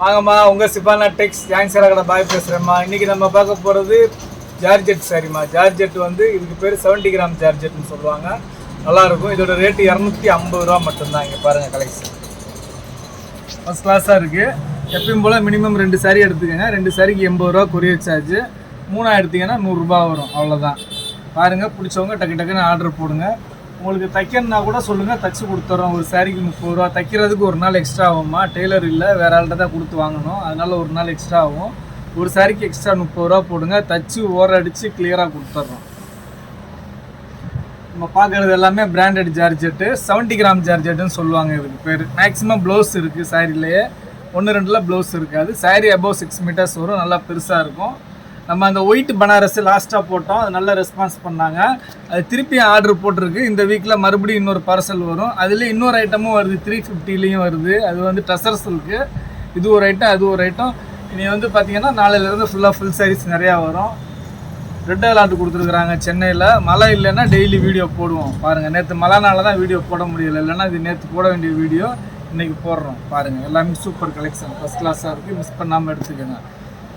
வாங்கம்மா உங்கள் சிபானா டெக்ஸ் ஜான்சரா கடை பாய் பேசுகிறேம்மா இன்றைக்கி நம்ம பார்க்க போகிறது ஜார்ஜெட் சரிம்மா. ஜார்ஜெட் வந்து இதுக்கு பேர் 70 கிராம் ஜார்ஜெட்னு சொல்லுவாங்க. நல்லாயிருக்கும். இதோட ரேட்டு இரநூத்தி ஐம்பது ரூபா மட்டும்தான். இங்கே பாருங்கள் கலெக்ஷன் ஃபஸ்ட் கிளாஸாக இருக்குது எப்பயும் போல் மினிமம் ரெண்டு சாரி எடுத்துக்கோங்க. ரெண்டு சாரிக்கு எண்பது ரூபா கொரியர் சார்ஜ் மூணாக எடுத்தீங்கன்னா நூறுரூபா வரும். அவ்வளோதான் பாருங்கள் பிடிச்சவங்க டக்கு டக்குன்னு ஆர்டர் போடுங்க. உங்களுக்கு தைக்கணுன்னா கூட சொல்லுங்கள் தைச்சி கொடுத்துட்றோம் ஒரு சாரிக்கு முப்பது ரூபா. தைக்கிறதுக்கு ஒரு நாள் எக்ஸ்ட்ரா ஆகும்மா டெய்லர் இல்லை. வேறு ஆள்கிட்ட தான் கொடுத்து வாங்கணும். அதனால ஒரு நாள் எக்ஸ்ட்ரா ஆகும். ஒரு சாரிக்கு எக்ஸ்ட்ரா முப்பது ரூபா போடுங்க. தச்சு ஓர அடித்து கிளியராக கொடுத்துட்றோம் நம்ம பார்க்குறது எல்லாமே பிராண்டட் ஜார்ஜெட்டு. 70 கிராம் ஜார்ஜெட்டுன்னு சொல்லுவாங்க இதுக்கு பேர். மேக்ஸிமம் ப்ளவுஸ் இருக்குது சாரிலேயே ஒன்று ரெண்டில் ப்ளவுஸ் இருக்காது. சாரி அபவ் சிக்ஸ் மீட்டர்ஸ் வரும். நல்லா பெருசாக இருக்கும். நம்ம அந்த ஒயிட் பனாரஸ் லாஸ்ட்டாக போட்டோம். அது நல்ல ரெஸ்பான்ஸ் பண்ணாங்க. அது திருப்பி ஆர்டர் போட்டிருக்கு. இந்த வீக்கில் மறுபடியும் இன்னொரு பார்சல் வரும். அதில் இன்னொரு ஐட்டமும் வருது. த்ரீ ஃபிஃப்டிலையும் வருது. அது வந்து டசர்ஸ் இருக்குது இது ஒரு ஐட்டம் அது ஒரு ஐட்டம் இனி வந்து பார்த்தீங்கன்னா நாளையிலேருந்து ஃபுல்லாக ஃபுல் சாரீஸ் நிறையா வரும். ரெட் அலர்ட் கொடுத்துருக்குறாங்க சென்னையில். மழை இல்லைன்னா டெய்லி வீடியோ போடுவோம். பாருங்கள் நேற்று மழைனால தான் வீடியோ போட முடியல. இல்லைன்னா இது நேற்று போட வேண்டிய வீடியோ இன்றைக்கி போடுறோம். பாருங்கள் எல்லாமே சூப்பர் கலெக்ஷன் ஃபஸ்ட் கிளாஸாக இருக்குது மிஸ் பண்ணாமல் எடுத்துக்கோங்க.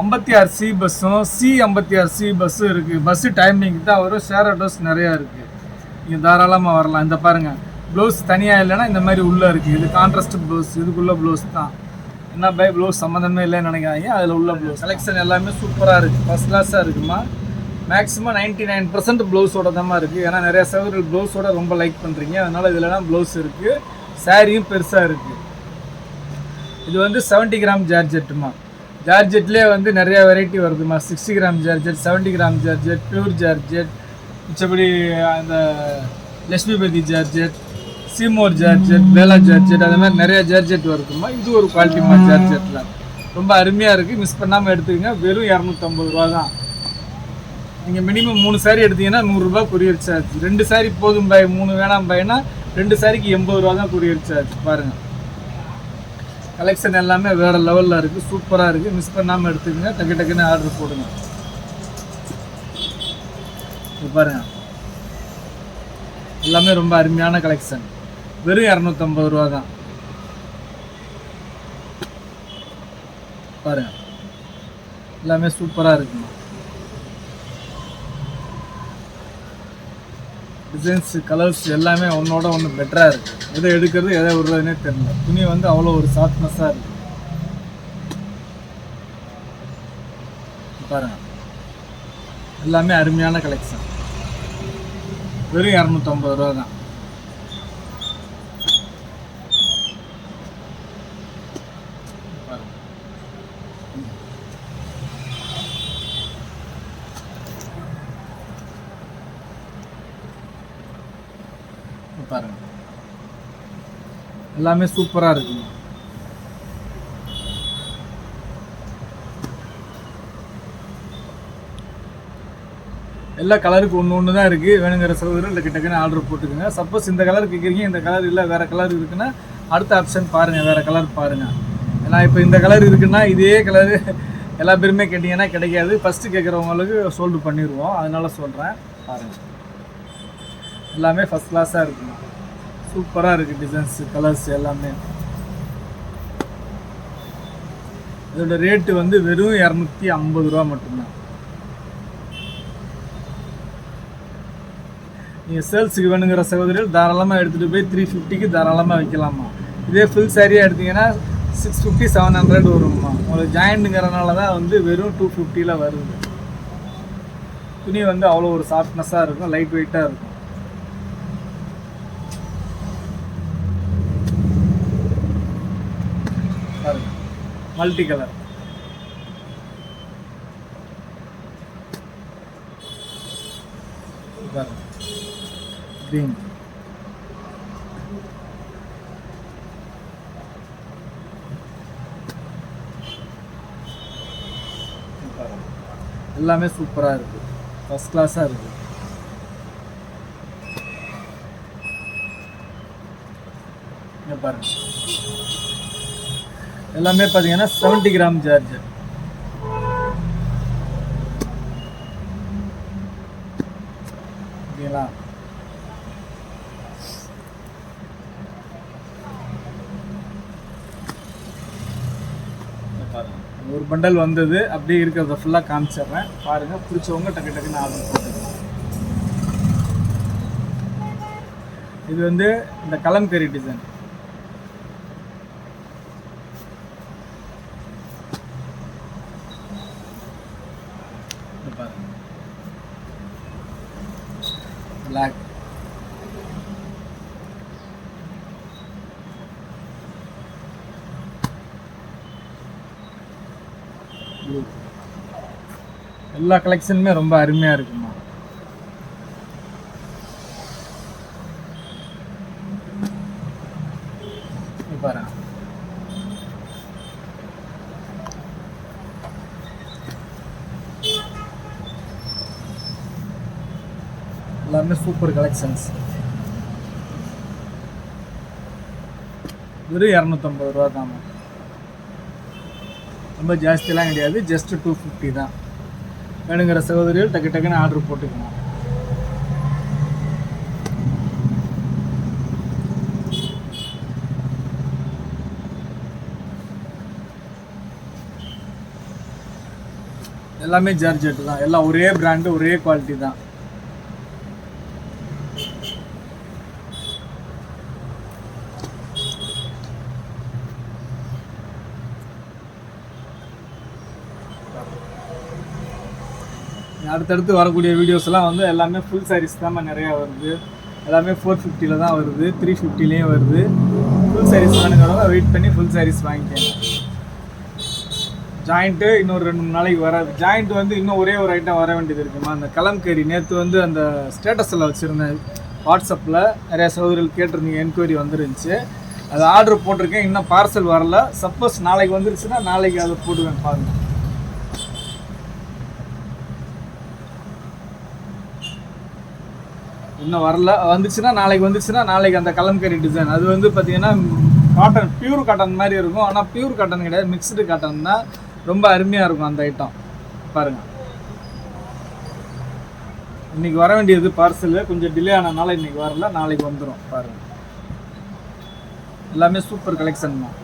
ஐம்பத்தி ஆறு சி பஸ்ஸும் சி ஐம்பத்தி ஆறு சி பஸ்ஸும் இருக்குது பஸ்ஸு டைமிங் தான் வரும் ஷேர் ஆட்டோஸ் நிறையா இருக்குது நீங்கள் தாராளமாக வரலாம். இந்த பாருங்கள் ப்ளவுஸ் தனியாக இல்லைன்னா இந்த மாதிரி உள்ளே இருக்குது இது கான்ட்ராஸ்ட் ப்ளவுஸ் இதுக்குள்ளே ப்ளவுஸ் தான். என்ன பை ப்ளவுஸ் சம்மந்தமே இல்லைன்னு நினைக்காதீங்க. அதில் உள்ள ப்ளவுஸ் செலெக்ஷன் எல்லாமே சூப்பராக இருக்குது ஃபஸ்ட் கிளாஸாக இருக்குமா? மேக்ஸிமம் நைன்ட்டி நைன் பர்சன்ட் ப்ளவுஸோட தான் இருக்குது ஏன்னா நிறைய சகோதரர்கள் ப்ளவுஸோட ரொம்ப லைக் பண்ணுறீங்க அதனால் இதிலலாம் ப்ளவுஸ் இருக்குது சாரியும் பெருசாக இருக்குது இது வந்து 70 கிராம் ஜார்ஜெட்டுமா ஜார்ஜெட்லேயே வந்து நிறைய variety வருதுமா sixty gram georgette 70 gram georgette pure georgette மிச்சபடி அந்த லட்சுமிபதி ஜார்ஜெட் சீமோர் ஜார்ஜெட் பேலா ஜார்ஜெட் அது மாதிரி நிறைய ஜார்ஜெட் வருதுமா இது ஒரு குவாலிட்டிமா ஜார்ஜெட்டில் ரொம்ப அருமையாக இருக்குது மிஸ் பண்ணாமல் எடுத்துக்கங்க. வெறும் இரநூத்தம்பது ரூபா தான். நீங்கள் மினிமம் மூணு சாரி எடுத்தீங்கன்னா நூறுரூபா கொரியர் சார்ஜ் ரெண்டு சாரி போதும் பாய். மூணு வேணாம் பாய்னா ரெண்டு சாரிக்கு எண்பது ரூபா தான் கொரியர் சார்ஜ் பாருங்கள் கலெக்ஷன் எல்லாமே வேறு லெவலில் இருக்குது சூப்பராக இருக்குது மிஸ் பண்ணாமல் எடுத்துக்கோங்க. டக்கு டக்குன்னு ஆர்டர் போடுங்க. இது பாருங்க. எல்லாமே ரொம்ப அருமையான கலெக்ஷன் வெறும் இரநூத்தம்பது ரூபா தான். பாருங்க. எல்லாமே சூப்பராக இருக்குமா டிசைன்ஸ் கலர்ஸ் எல்லாமே ஒன்றோட ஒன்று பெட்டராக இருக்குது எதை எடுக்கிறது எதை விடுறதுனே தெரியல. துணி வந்து அவ்வளோ ஒரு சாஃப்ட்னஸாக இருக்குது பாருங்க. எல்லாமே அருமையான கலெக்ஷன் வெறும் இரநூத்தம்பது ரூபா தான் பாருங்க. இங்க பாருங்க எல்லாமே சூப்பராக இருக்குங்க எல்லா கலருக்கு ஒன்று ஒன்று தான் இருக்குது வேணுங்கிற சகோதரர் இல்லை டக்குன்னு ஆர்டர் போட்டுக்கோங்க. சப்போஸ் இந்த கலர் கேட்குறீங்க இந்த கலர் இல்லை வேறு கலர் இருக்குன்னா அடுத்த ஆப்ஷன் பாருங்கள் வேறு கலர் பாருங்கள் ஏன்னா இப்போ இந்த கலர் இருக்குன்னா இதே கலரு எல்லா பேருமே கேட்டிங்கன்னா கிடைக்காது. ஃபஸ்ட்டு கேட்குறவங்களுக்கு சோல்டு பண்ணிடுவோம் அதனால் சொல்கிறேன் பாருங்கள் எல்லாமே ஃபஸ்ட் கிளாஸாக இருக்குங்க சூப்பராக இருக்குது டிசைன்ஸ் கலர்ஸ் எல்லாமே. இதோட ரேட்டு வந்து வெறும் இரநூத்தி ஐம்பது ரூபா மட்டும்தான். நீங்கள் சேல்ஸுக்கு வேணுங்கிற சகோதரிகள் தாராளமாக எடுத்துகிட்டு போய் த்ரீ ஃபிஃப்டிக்கு தாராளமாக வைக்கலாமா? இதே ஃபுல் சாரியாக எடுத்தீங்கன்னா சிக்ஸ் ஃபிஃப்டி செவன் ஹண்ட்ரட் வரும்மா. உங்களுக்கு ஜாயிண்ட்டுங்கிறனால தான் வந்து வெறும் டூ ஃபிஃப்டியில் வருது. துணி வந்து அவ்வளோ ஒரு சாஃப்ட்னஸாக இருக்கும் லைட் வெயிட்டாக இருக்கும். Multi colour. எல்லாமே சூப்பராக இருக்குது ஃபஸ்ட் கிளாஸாக இருக்குது பாருங்க. எல்லாமே பார்த்தீங்கன்னா 70 கிராம் சார்ஜர் ஓகேங்களா? ஒரு பண்டல் வந்தது அப்படியே இருக்கிறத ஃபுல்லாக காமிச்சிடுறேன். பாருங்கள் பிடிச்சவங்க டக்கு டக்குன்னு ஆர்டர் போட்டுக்கலாம். இது வந்து இந்த கலம்கரி டிசைன் இது பாருங்க பிளாக் எல்லா கலெக்ஷனுமே ரொம்ப அருமையாக இருக்கும் இது பாருங்க எல்லாமே சூப்பர் கலெக்ஷன்ஸ் வெறும் இரநூத்தம்பது ரூபா தாம்மா ரொம்ப ஜாஸ்தியெல்லாம் கிடையாது ஜஸ்ட் டூ ஃபிஃப்டி தான். வேணுங்கிற சகோதரிகள் டக்கு டக்குன்னு ஆர்டர் போட்டுக்கணும் எல்லாமே ஜார்ஜெட் தான். எல்லாம் ஒரே பிராண்டு ஒரே குவாலிட்டி தான். அடுத்தடுத்து வரக்கூடிய வீடியோஸ்லாம் வந்து எல்லாமே ஃபுல் சாரீஸ் தான் நிறையா வருது. எல்லாமே ஃபோர் ஃபிஃப்டியில் தான் வருது த்ரீ ஃபிஃப்டிலேயே வருது. ஃபுல் சாரீஸ் வேணுங்கிறவங்க வெயிட் பண்ணி ஃபுல் சாரீஸ் வாங்கிக்கேன் ஜாயிண்ட்டு இன்னொரு ரெண்டு மூணு நாளைக்கு வராது. ஜாயிண்ட் வந்து இன்னும் ஒரே ஒரு ஐட்டம் வர வேண்டியது இருக்குமா? அந்த கலம்கறி நேற்று வந்து அந்த ஸ்டேட்டஸில் வச்சுருந்தேன் வாட்ஸ்அப்பில் நிறைய சகோதரிகள் கேட்டிருந்தீங்க என்கொயரி வந்துருந்துச்சு. அது ஆர்டர் போட்டிருக்கேன் இன்னும் பார்சல் வரல. சப்போஸ் நாளைக்கு வந்துருச்சுன்னா நாளைக்கு அதை போடுவேன் பாருங்கள் இன்னும் வரல. வந்துச்சுன்னா நாளைக்கு வந்துச்சுன்னா நாளைக்கு அந்த கலம்கரி டிசைன் அது வந்து பார்த்தீங்கன்னா காட்டன் பியூர் காட்டன் மாதிரி இருக்கும். ஆனால் பியூர் காட்டன் கிடையாது. மிக்ஸ்டு காட்டன் தான் ரொம்ப அருமையாக இருக்கும் அந்த ஐட்டம் பாருங்கள் இன்னைக்கு வர வேண்டியது பார்சல் கொஞ்சம் டிலே ஆனதுனால இன்னைக்கு வரல. நாளைக்கு வந்துடும் பாருங்கள் எல்லாமே சூப்பர் கலெக்ஷன் தான்.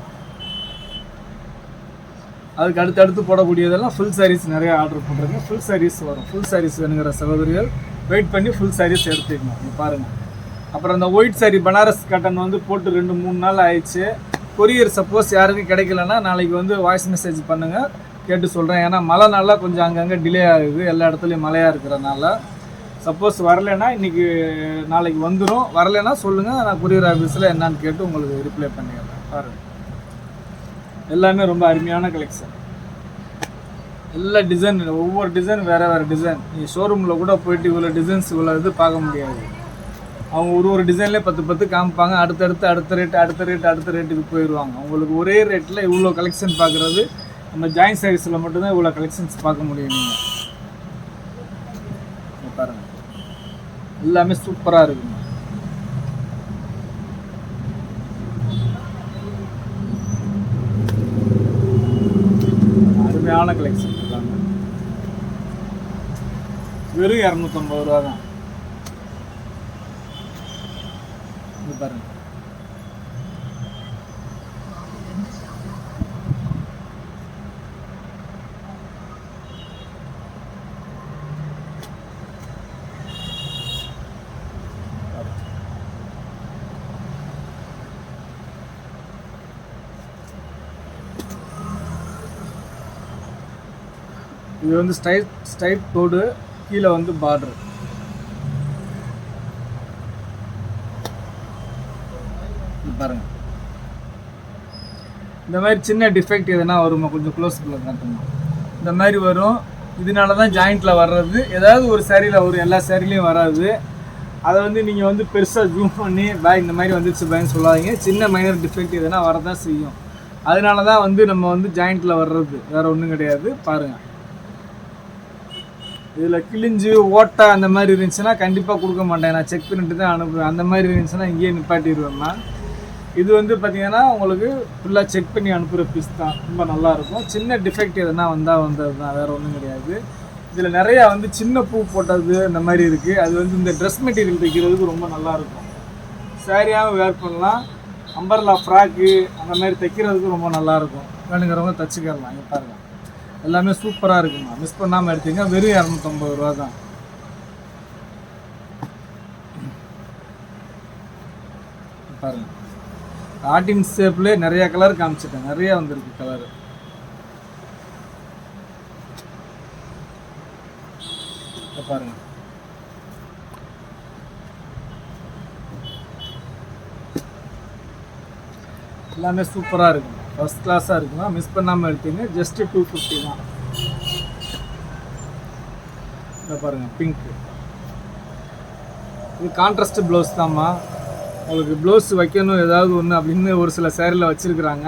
அதுக்கு அடுத்து அடுத்து போடக்கூடியதெல்லாம் ஃபுல் சாரீஸ் நிறைய ஆர்டர் பண்ணுறேங்க ஃபுல் சாரீஸ் வரும். ஃபுல் சாரீஸ் வேணுங்கிற சகோதரிகள் வெயிட் பண்ணி ஃபுல் சாரீஸ் எடுத்துக்கணும். இங்க பாருங்கள் அப்புறம் அந்த ஒயிட் சாரி பனாரஸ் காட்டன் வந்து போட்டு ரெண்டு மூணு நாள் ஆயிடுச்சு. கொரியர் சப்போஸ் யாருக்கும் கிடைக்கலன்னா நாளைக்கு வந்து வாய்ஸ் மெசேஜ் பண்ணுங்கள் கேட்டு சொல்கிறேன் ஏன்னா மழை நல்லா கொஞ்சம் அங்கங்கே டிலே ஆகுது. எல்லா இடத்துலையும் மழையாக இருக்கிறனால. சப்போஸ் வரலைன்னா இன்றைக்கி நாளைக்கு வந்துடும் வரலைன்னா சொல்லுங்கள் நான் கொரியர் ஆஃபீஸில் என்னான்னு கேட்டு உங்களுக்கு ரிப்ளை பண்ணிடுறேன். பாருங்கள் எல்லாமே ரொம்ப அருமையான கலெக்ஷன் எல்லா டிசைன் ஒவ்வொரு டிசைன் வேறு வேறு டிசைன் நீ ஷோரூமில் கூட போயிட்டு இவ்வளோ டிசைன்ஸ் இவ்வளோ இது பார்க்க முடியாது. அவங்க ஒரு ஒரு டிசைன்லேயே பத்து பத்து காமிப்பாங்க. அடுத்தடுத்து அடுத்த ரேட் அடுத்த ரேட் அடுத்த ரேட்டுக்கு போயிடுவாங்க அவங்களுக்கு ஒரே ரேட்டில் இவ்வளோ கலெக்ஷன் பார்க்குறது நம்ம ஜாயின் சர்வீஸில் மட்டும்தான் இவ்வளோ கலெக்ஷன்ஸ் பார்க்க முடியும் நீங்கள் பாருங்கள் எல்லாமே சூப்பராக இருக்குங்க. அருமையான கலெக்ஷன் இருக்காங்க வெறும் இரநூத்தம்பது ரூபா தான் இது பாருங்க. இது வந்து ஸ்டைட் ஸ்ட்ரைட் கோடு கீழே வந்து பார்டர் பாருங்க. இந்த மாதிரி சின்ன டிஃபெக்ட் எதுனா வருமா? கொஞ்சம் க்ளோஸ் காட்டுங்க. இந்த மாதிரி வரும். இதனால தான் ஜாயிண்ட்டில் வர்றது. ஏதாவது ஒரு சேரீயில் வரும். எல்லா சேரீலையும் வராது. அதை வந்து நீங்கள் வந்து பெருசாக ஜூம் பண்ணி பாய் இந்த மாதிரி வந்துருச்சு பாய்ன்னு சொல்லாதீங்க. சின்ன மைனர் டிஃபெக்ட் எதுனா வரதான் செய்யும். அதனால தான் வந்து நம்ம வந்து ஜாயிண்ட்டில் வர்றது. வேறு ஒன்றும் கிடையாது. பாருங்கள் இதில் கிழிஞ்சு ஓட்டை அந்த மாதிரி இருந்துச்சுன்னா கண்டிப்பாக கொடுக்க மாட்டேன். நான் செக் பண்ணிட்டு தான் அனுப்புவேன். அந்த மாதிரி இருந்துச்சுன்னா இங்கேயே நிப்பாட்டிடுவேம்மா இது வந்து பார்த்தீங்கன்னா உங்களுக்கு ஃபுல்லாக செக் பண்ணி அனுப்புகிற பீஸ் தான். ரொம்ப நல்லாயிருக்கும் சின்ன டிஃபெக்ட் எதுனா வந்தால் வந்தது தான். வேறு ஒன்றும் கிடையாது. இதில் நிறையா வந்து சின்ன பூ போட்டது அந்த மாதிரி இருக்குது அது வந்து இந்த ட்ரெஸ் மெட்டீரியல் தைக்கிறதுக்கு ரொம்ப நல்லாயிருக்கும் சாரியாகவும் வேர் பண்ணலாம். அம்பர்லா ஃப்ராக்கு அந்த மாதிரி தைக்கிறதுக்கு ரொம்ப நல்லாயிருக்கும் வேணுங்கிறவங்க தச்சுக்கலாம். இங்கே பாருங்கள் எல்லாமே சூப்பராக இருக்குமா? மிஸ் பண்ணாமல் எடுத்தீங்க வெறும் இரநூத்தம்பது ரூபா தான். பாருங்க. ஆர்டின் ஷேப்லேயே நிறைய கலர் காமிச்சிட்டேன். நிறைய வந்திருக்கு கலரு பாருங்க. எல்லாமே சூப்பராக இருக்கும் ஃபஸ்ட் கிளாஸாக இருக்குமா? மிஸ் பண்ணாமல் எடுத்தீங்க. ஜஸ்ட்டு டூ ஃபிஃப்டி தான். இதை பாருங்கள் பிங்க்கு இது கான்ட்ராஸ்ட் ப்ளவுஸ் தாம்மா உங்களுக்கு ப்ளவுஸ் வைக்கணும் ஏதாவது ஒன்று அப்படின்னு ஒரு சில சேரில் வச்சுருக்குறாங்க.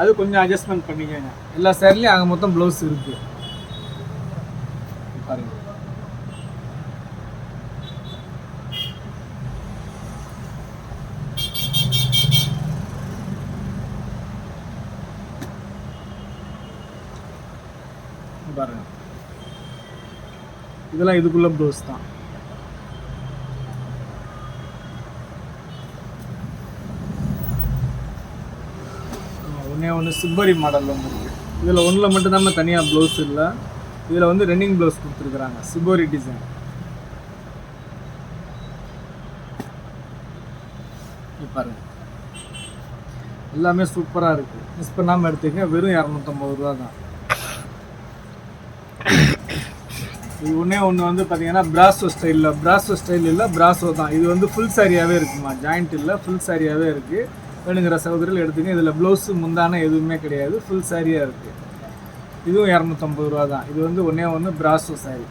அது கொஞ்சம் அட்ஜஸ்ட்மெண்ட் பண்ணிக்கோங்க. எல்லா சேரீலையும் அங்கே மொத்தம் ப்ளவுஸ் இருக்குது பாருங்க. பாருங்க. இதெல்லாம் இதுக்குள்ள ப்ளவுஸ் தான். ஒன்றே ஒன்று சிப்பரி மாடல் ஒன்று இருக்குது இதில் ஒன்றில் மட்டும்தான் தனியாக ப்ளவுஸ் இல்லை. இதில் வந்து ரன்னிங் ப்ளவுஸ் கொடுத்துருக்குறாங்க. சிப்போரி டிசைன் பாருங்க. எல்லாமே சூப்பராக இருக்குது மிஸ் பண்ணாமல் எடுத்துக்கங்க. வெறும் இரநூத்தம்பது ரூபா தான். இது ஒன்றே ஒன்று வந்து பார்த்தீங்கன்னா பிராசோ ஸ்டைலில் பிராசோ ஸ்டைல் இல்லை பிராசோ தான். இது வந்து ஃபுல் சாரியாகவே இருக்குமா? ஜாயிண்ட் இல்லை ஃபுல் சாரியாகவே இருக்குது வேணுங்கிற சகோதரிகள் எடுத்துங்க. இதில் ப்ளவுஸு முந்தான எதுவுமே கிடையாது. ஃபுல் சாரியாக இருக்குது இதுவும் இரநூத்தம்பது ரூபா தான். இது வந்து ஒன்றே ஒன்று பிராசோ சாரி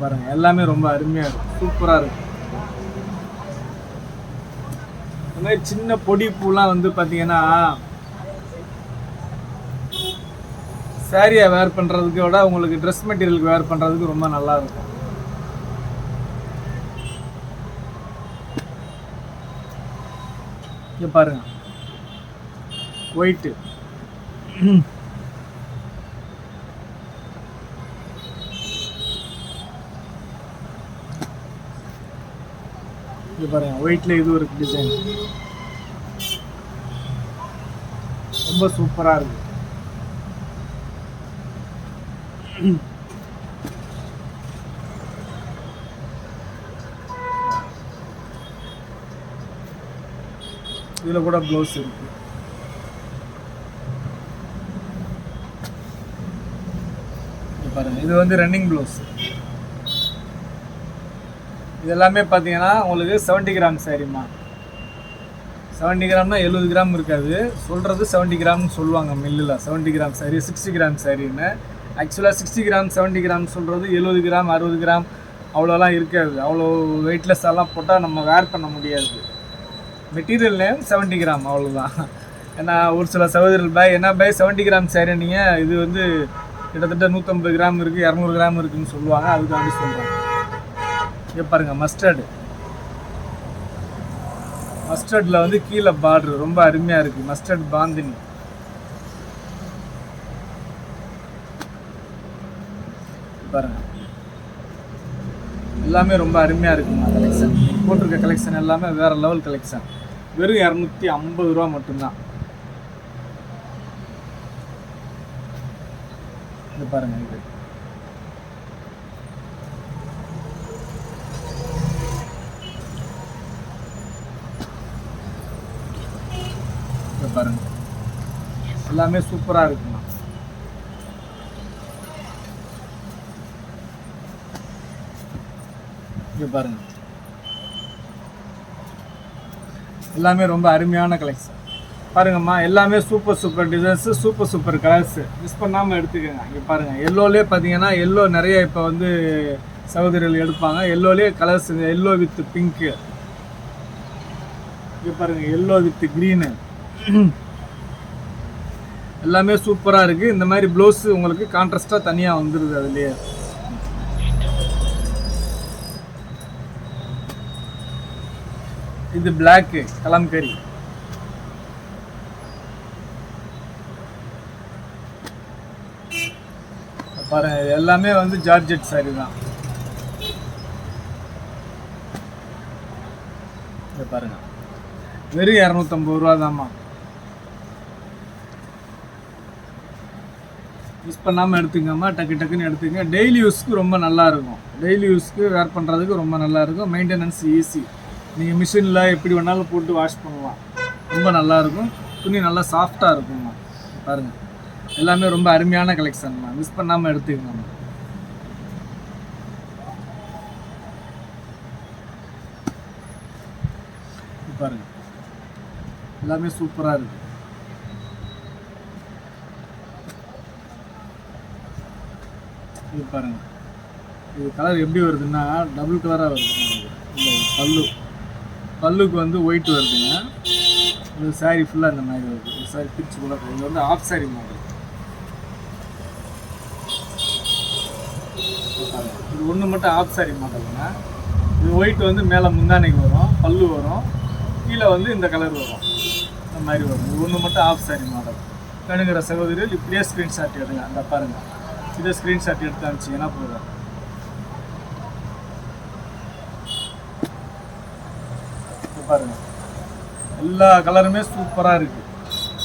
பாருங்க எல்லாமே ரொம்ப அருமையாக இருக்கும் சூப்பராக இருக்கும் இந்த மாதிரி சின்ன பொடி பூலாம் வந்து பார்த்தீங்கன்னா சாரியை வேர் பண்ணுறதுக்கு விட உங்களுக்கு ட்ரெஸ் மெட்டீரியலுக்கு வேர் பண்ணுறதுக்கு ரொம்ப நல்லா இருக்கும். இங்கே பாருங்க. ஒயிட்டு இது பாருங்க ஒயிட்ல இது ஒரு டிசைன் ரொம்ப சூப்பராக இருக்கு. இதில் கூட ப்ளவுஸ் இருக்கு. பாருங்கள் பாருங்க இது வந்து ரன்னிங் ப்ளவுஸ் இது எல்லாமே பார்த்தீங்கன்னா உங்களுக்கு செவன்ட்டி கிராம் சாரிம்மா செவன்ட்டி கிராம்னா எழுபது கிராம் இருக்காது. சொல்கிறது செவன்ட்டி கிராம்னு சொல்லுவாங்க மில்லில் seventy gram sorry sixty gram சாரின்னு ஆக்சுவலாக சிக்ஸ்டி கிராம் செவன்ட்டி கிராம் சொல்கிறது எழுபது கிராம் அறுபது கிராம் அவ்வளோலாம் இருக்காது. அவ்வளோ வெயிட்லெஸ் எல்லாம் போட்டால் நம்ம வேர் பண்ண முடியாது. மெட்டீரியல் நேம் செவன்ட்டி கிராம் அவ்வளோதான் ஏன்னா ஒரு சில சகோதரர்கள் பை என்ன பை? செவன்ட்டி கிராம் சாரி நீங்கள் இது வந்து கிட்டத்தட்ட நூற்றம்பது கிராம் இருக்குது இரநூறு கிராம் இருக்குதுன்னு சொல்லுவாங்க. அதுக்காண்டி சொல்கிறாங்க இங்கே பாருங்கள் மஸ்டர்டு மஸ்டர்டில் வந்து கீழே பார்டர் ரொம்ப அருமையாக இருக்குது மஸ்டர்ட் பாந்தினி. பாருங்க. எல்லாமே ரொம்ப அருமையாக இருக்குங்க கலெக்ஷன் போட்டிருக்க கலெக்ஷன் எல்லாமே வேற லெவல் கலெக்ஷன் வெறும் இரநூத்தி ஐம்பது ரூபா மட்டும்தான். இது பாருங்க இது. பாருங்கள் பாருங்க. எல்லாமே சூப்பராக இருக்குங்க இங்க பாருங்க. எல்லாமே ரொம்ப அருமையான கலெக்ஷன் பாருங்கம்மா எல்லாமே super super designs super super colours miss பண்ணாமல் எடுத்துக்கோங்க. இங்கே பாருங்க எல்லோலே பார்த்தீங்கன்னா எல்லோ நிறைய இப்போ வந்து சகோதரிகள் எடுப்பாங்க. எல்லோலே கலர்ஸ் எல்லோ வித் பிங்க்கு இங்கே பாருங்க எல்லோ வித் க்ரீனு எல்லாமே சூப்பராக இருக்குது இந்த மாதிரி ப்ளவுஸு உங்களுக்கு கான்ட்ராஸ்ட்டாக தனியாக வந்துடுது அதுலேயே. இது பிளாக்கு கலம்கரி பாருங்க எல்லாமே வந்து ஜார்ஜெட் சாரி தான். இதை பாருங்க. வெறும் இரநூத்தம்பது ரூபா தாம்மா. மிஸ் பண்ணாமல் எடுத்துக்கம்மா டக்கு டக்குன்னு எடுத்துங்க டெய்லி யூஸ்க்கு ரொம்ப நல்லா இருக்கும். டெய்லி யூஸ்க்கு வேர் பண்ணுறதுக்கு ரொம்ப நல்லா இருக்கும். மெயின்டெனன்ஸ் ஈஸி நீங்கள் மிஷினில் எப்படி வேணாலும் போட்டு வாஷ் பண்ணலாம். ரொம்ப நல்லா இருக்கும். துணி நல்லா சாஃப்டாக இருக்கும்மா. பாருங்கள் எல்லாமே ரொம்ப அருமையான கலெக்ஷன்மா மிஸ் பண்ணாமல் எடுத்துக்கங்கம்மா பாருங்க. எல்லாமே சூப்பராக இருக்கு. இது பாருங்க. இது கலர் எப்படி வருதுன்னா டபுள் கலராக வருது. இந்த பல்லு. பல்லுக்கு வந்து ஒயிட் வருதுங்க. இது சாரீ ஃபுல்லாக இந்த மாதிரி வருது. ஒரு சாரி பிரிச்சு கூட இது வந்து ஆஃப் சாரி மாடல் இது ஒன்று மட்டும் ஆஃப் சாரி மாடலுங்க இது ஒயிட் வந்து மேலே முந்தானைக்கு வரும். பல்லு வரும். கீழே வந்து இந்த கலர் வரும். இந்த மாதிரி வரும். இது ஒன்று மட்டும் ஆஃப் சாரி மாடல் கணுங்கிற சகோதரிகள் இப்படியே ஸ்க்ரீன்ஷாட் எடுங்க. அந்த பாருங்க. இதை ஸ்க்ரீன்ஷாட் எடுத்து அனுப்பிச்சிங்கன்னா போதும். பாருங்க. எல்லா கலருமே சூப்பராக இருக்குது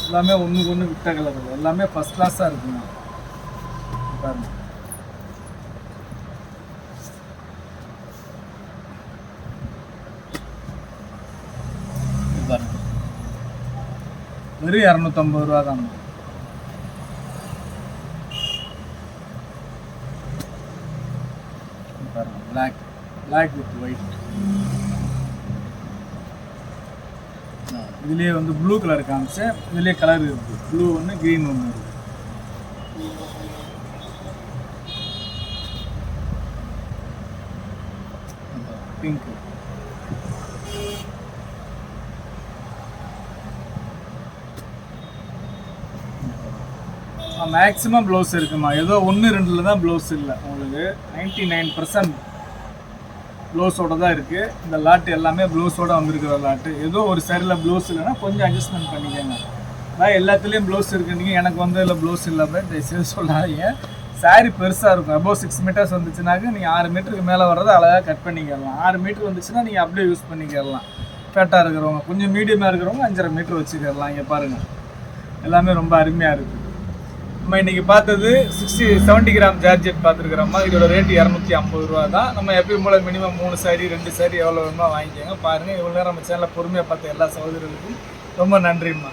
எல்லாமே ஒன்றுக்கு ஒன்று விட்ட கலர். எல்லாமே ஃபஸ்ட் கிளாஸாக இருக்குங்க. பாருங்கள் பாருங்க. வெறும் இரநூத்தம்பது ரூபா தான். பாருங்க. பிளாக் பிளாக் வித் ஒயிட் இதுலேயே வந்து ப்ளூ கலர் காமிச்சேன் இதுலேயே கலர் இருக்குது ப்ளூ ஒன்று க்ரீன் ஒன்று இருக்குது பிங்க் மேக்ஸிமம் ப்ளவுஸ் இருக்குமா? ஏதோ ஒன்று ரெண்டில் தான் ப்ளவுஸ் இல்லை உங்களுக்கு. நைன்டி நைன் பர்சன்ட் ப்ளவுஸோட தான் இருக்குது இந்த லாட்டு எல்லாமே ப்ளவுஸோட வந்திருக்கிற லாட்டு. ஏதோ ஒரு சரியில் ப்ளவுஸ் இல்லைன்னா கொஞ்சம் அட்ஜஸ்ட்மெண்ட் பண்ணிக்கோங்க. நான் எல்லாத்துலேயும் ப்ளவுஸ் இருக்குன்னீங்க எனக்கு வந்து இதில் ப்ளவுஸ் இல்லாமல் தயவுசெய்து சொல்லாதீங்க. சாரி பெருசாக இருக்கும். அபோவ் சிக்ஸ் மீட்டர்ஸ் வந்துச்சுனாக்க நீங்கள் ஆறு மீட்டருக்கு மேலே வர்றதை அழகாக கட் பண்ணிக்கலாம். ஆறு மீட்டர் வந்துச்சுன்னா நீங்கள் அப்படியே யூஸ் பண்ணிக்கலாம். ஃபேட்டாக இருக்கிறவங்க கொஞ்சம் மீடியமாக இருக்கிறவங்க அஞ்சரை மீட்டர் வச்சுக்கலாம். இங்கே பாருங்கள் எல்லாமே ரொம்ப அருமையாக இருக்குது நம்ம இன்றைக்கி பார்த்தது சிக்ஸ்டி செவன்ட்டி கிராம் ஜார்ஜெட் பார்த்துருக்குறோம்மா இதோட ரேட் இரநூத்தி ஐம்பது ரூபா தான். நம்ம எப்பயும் போல் மினிமம் மூணு சாரி ரெண்டு சாரி எவ்வளோ வேணுமோ வாங்கிக்கோங்க. பாருங்கள் இவ்வளோ நேரம் நம்ம சேனலில் பொறுமையாக பார்த்த எல்லா சகோதரர்களுக்கும் ரொம்ப நன்றிம்மா.